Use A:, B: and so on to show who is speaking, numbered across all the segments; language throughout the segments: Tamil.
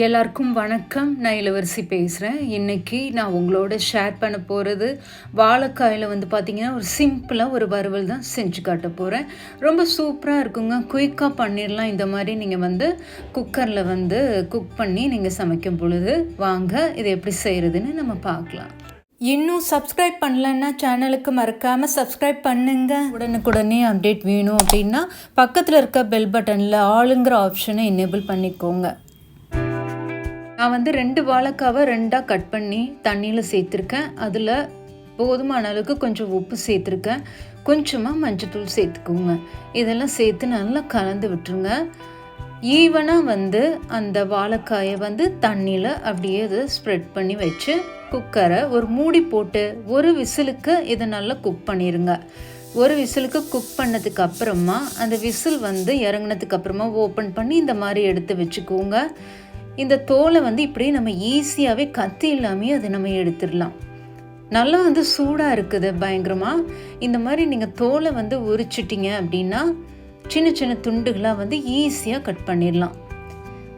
A: எல்லாருக்கும் வணக்கம். நான் இளவரசி பேசுகிறேன் இன்றைக்கி நான் உங்களோட ஷேர் பண்ண போகிறது வாழைக்காயில் வந்து பார்த்திங்கன்னா ஒரு சிம்பிளாக ஒரு வறுவல் தான் செஞ்சு காட்ட போகிறேன் ரொம்ப சூப்பராக இருக்குங்க. குயிக்காக பண்ணிடலாம் இந்த மாதிரி நீங்கள் வந்து குக்கரில் வந்து குக் பண்ணி நீங்கள் சமைக்கும் பொழுது வாங்க இதை எப்படி செய்கிறதுன்னு நம்ம பார்க்கலாம். இன்னும் சப்ஸ்கிரைப் பண்ணலன்னா சேனலுக்கு மறக்காமல் சப்ஸ்கிரைப் பண்ணுங்க. உடனுக்குடனே அப்டேட் வேணும் அப்படின்னா பக்கத்தில் இருக்க பெல் பட்டனில் ஆளுங்கிற ஆப்ஷனை எனேபிள் பண்ணிக்கோங்க. நான் வந்து ரெண்டு வாழைக்காவை ரெண்டாக கட் பண்ணி தண்ணியில் சேர்த்துருக்கேன். அதில் போதுமான அளவுக்கு கொஞ்சம் உப்பு சேர்த்துருக்கேன். கொஞ்சமாக மஞ்சத்தூள் சேர்த்துக்கோங்க. இதெல்லாம் சேர்த்து நல்லா கலந்து விட்டுருங்க. ஈவனாக வந்து அந்த வாழைக்காயை வந்து தண்ணியில் அப்படியே இதை ஸ்ப்ரெட் பண்ணி வச்சு குக்கரை ஒரு மூடி போட்டு ஒரு விசிலுக்கு இதை நல்லா குக் பண்ணிடுங்க ஒரு விசிலுக்கு குக் பண்ணதுக்கு அப்புறமா அந்த விசில் வந்து இறங்கினதுக்கு அப்புறமா ஓப்பன் பண்ணி இந்த மாதிரி எடுத்து வச்சுக்கோங்க. இந்த தோலை வந்து இப்படியே நம்ம ஈஸியாகவே கத்தி இல்லாமே அதை நம்ம எடுத்துடலாம். நல்லா வந்து சூடாக இருக்குது பயங்கரமாக இந்த மாதிரி நீங்கள் தோலை வந்து உரிச்சிட்டிங்க அப்படின்னா சின்ன சின்ன துண்டுகளாக வந்து ஈஸியாக கட் பண்ணிடலாம்.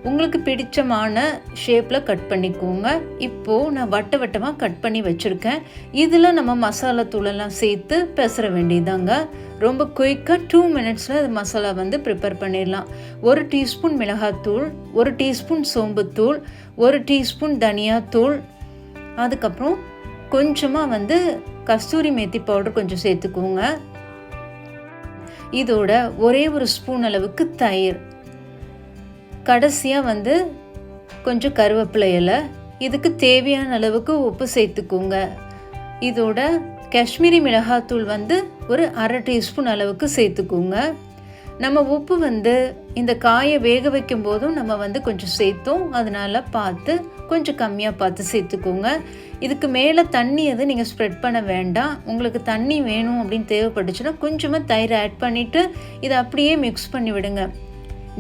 A: உங்களுக்கு பிடிச்சமான ஷேப்பில் கட் பண்ணிக்கோங்க. இப்போது நான் வட்ட வட்டமாக கட் பண்ணி வச்சுருக்கேன். இதில் நம்ம மசாலா தூளெல்லாம் சேர்த்து பெசற வேண்டியதாங்க ரொம்ப குயிக்காக டூ மினிட்ஸில் அது மசாலா வந்து ப்ரிப்பேர் பண்ணிடலாம். ஒரு டீஸ்பூன் மிளகாத்தூள் ஒரு டீஸ்பூன் சோம்புத்தூள் ஒரு டீஸ்பூன் தனியாத்தூள். அதுக்கப்புறம் கொஞ்சமாக வந்து கஸ்தூரி மேத்தி பவுடர் கொஞ்சம் சேர்த்துக்கோங்க. இதோட ஒரே ஒரு ஸ்பூன் அளவுக்கு தயிர். கடைசியாக வந்து கொஞ்சம் கருவேப்பிலை இலை. இதுக்கு தேவையான அளவுக்கு உப்பு சேர்த்துக்கோங்க. இதோட காஷ்மீரி மிளகாத்தூள் வந்து ஒரு அரை டீஸ்பூன் அளவுக்கு சேர்த்துக்கோங்க. நம்ம உப்பு வந்து இந்த காயை வேக வைக்கும் போதும் நம்ம வந்து கொஞ்சம் சேர்த்தோம். அதனால் பார்த்து கொஞ்சம் கம்மியாக பார்த்து சேர்த்துக்கோங்க. இதுக்கு மேலே தண்ணி எதுவும் நீங்கள் ஸ்ப்ரெட் பண்ண வேண்டாம். உங்களுக்கு தண்ணி வேணும் அப்படின்னு தேவைப்பட்டுச்சுன்னா கொஞ்சமாக தயிர் ஆட் பண்ணிவிட்டு இதை அப்படியே மிக்ஸ் பண்ணி விடுங்க.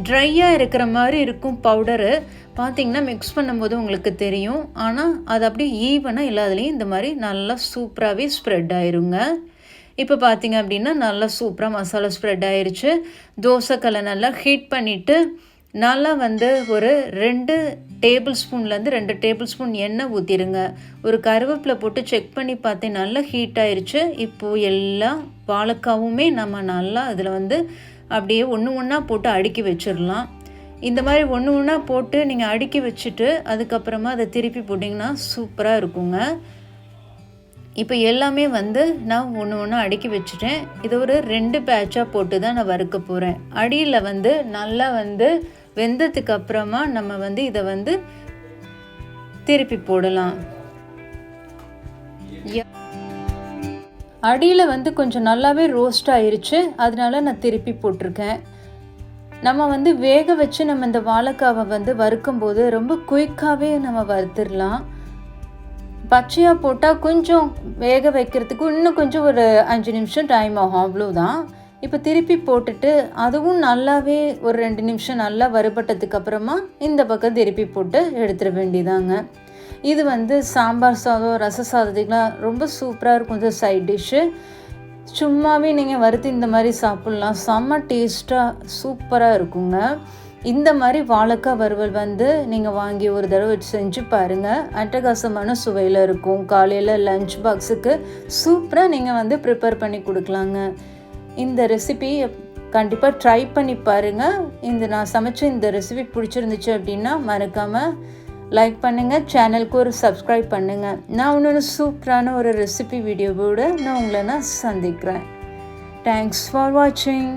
A: ட்ரையாக இருக்கிற மாதிரி இருக்கும் பவுடரு பார்த்திங்கன்னா மிக்ஸ் பண்ணும்போது உங்களுக்கு தெரியும். ஆனால் அது அப்படியே ஈவனாக எல்லாத்துலேயும் இந்த மாதிரி நல்லா சூப்பராகவே ஸ்ப்ரெட் ஆயிருங்க. இப்போ பார்த்திங்க அப்படின்னா நல்லா சூப்பராக மசாலா ஸ்ப்ரெட் ஆயிடுச்சு தோசைக்கல்லை நல்லா ஹீட் பண்ணிவிட்டு நல்லா வந்து ஒரு ரெண்டு டேபிள் ஸ்பூன்லேருந்து ரெண்டு டேபிள் ஸ்பூன் எண்ணெய் ஊற்றிடுங்க ஒரு கருவேப்பிலை போட்டு செக் பண்ணி பார்த்தேன் நல்லா ஹீட் ஆயிடுச்சு இப்போது எல்லா வாழைக்காவுமே நம்ம நல்லா அதில் வந்து அப்படியே ஒன்று ஒன்றா போட்டு அடுக்கி வச்சிடலாம். இந்த மாதிரி ஒன்று ஒன்றா போட்டு நீங்கள் அடுக்கி வச்சுட்டு அதுக்கப்புறமா அதை திருப்பி போட்டிங்கன்னா சூப்பராக இருக்குங்க. இப்போ எல்லாமே வந்து நான் ஒன்று ஒன்று அடுக்கி வச்சுட்டேன். இதை ஒரு ரெண்டு பேட்சாக போட்டு தான் நான் வறுக்க போகிறேன் அடியில் வந்து நல்லா வந்து வெந்ததுக்கு அப்புறமா நம்ம வந்து இதை வந்து திருப்பி போடலாம். அடியில் வந்து கொஞ்சம் நல்லாவே ரோஸ்ட் ஆயிருச்சு. அதனால நான் திருப்பி போட்டிருக்கேன். நம்ம வந்து வேக வச்சு நம்ம இந்த வாழைக்காவை வந்து வறுக்கும்போது ரொம்ப குயிக்காகவே நம்ம வறுத்துடலாம். பச்சையாக போட்டால் கொஞ்சம் வேக வைக்கிறதுக்கு இன்னும் கொஞ்சம் ஒரு அஞ்சு நிமிஷம் டைம் ஆகும். அவ்வளோதான் இப்போ திருப்பி போட்டுட்டு அதுவும் நல்லாவே ஒரு ரெண்டு நிமிஷம் நல்லா வறுபட்டதுக்கு அப்புறமா இந்த பக்கம் திருப்பி போட்டு எடுத்துட வேண்டியதாங்க. இது வந்து சாம்பார் சாதம் ரச சாதத்துக்கெலாம் ரொம்ப சூப்பராக இருக்கும் இந்த சைட் டிஷ்ஷு சும்மாவே நீங்கள் வறுத்து இந்த மாதிரி சாப்பிட்லாம். செம்ம டேஸ்ட்டாக சூப்பராக இருக்குங்க. இந்த மாதிரி வாழைக்காய் வறுவல் வந்து நீங்கள் வாங்கி ஒரு தடவை செஞ்சு பாருங்கள் அட்டகாசமான சுவையில் இருக்கும். காலையில் லஞ்ச் பாக்ஸுக்கு சூப்பராக நீங்கள் வந்து ப்ரிப்பேர் பண்ணி கொடுக்கலாங்க. இந்த ரெசிபியை கண்டிப்பாக ட்ரை பண்ணி பாருங்கள் இந்த நான் சமைச்ச இந்த ரெசிபி பிடிச்சிருந்துச்சு அப்படின்னா மறக்காமல் லைக் பண்ணுங்கள் சேனலுக்கு ஒரு சப்ஸ்கிரைப் பண்ணுங்கள் நான் இன்னொன்று சூப்பரான ஒரு ரெசிபி வீடியோவோடு நான் உங்களை நான் சந்திக்கிறேன். தேங்க்ஸ் ஃபார் வாட்சிங்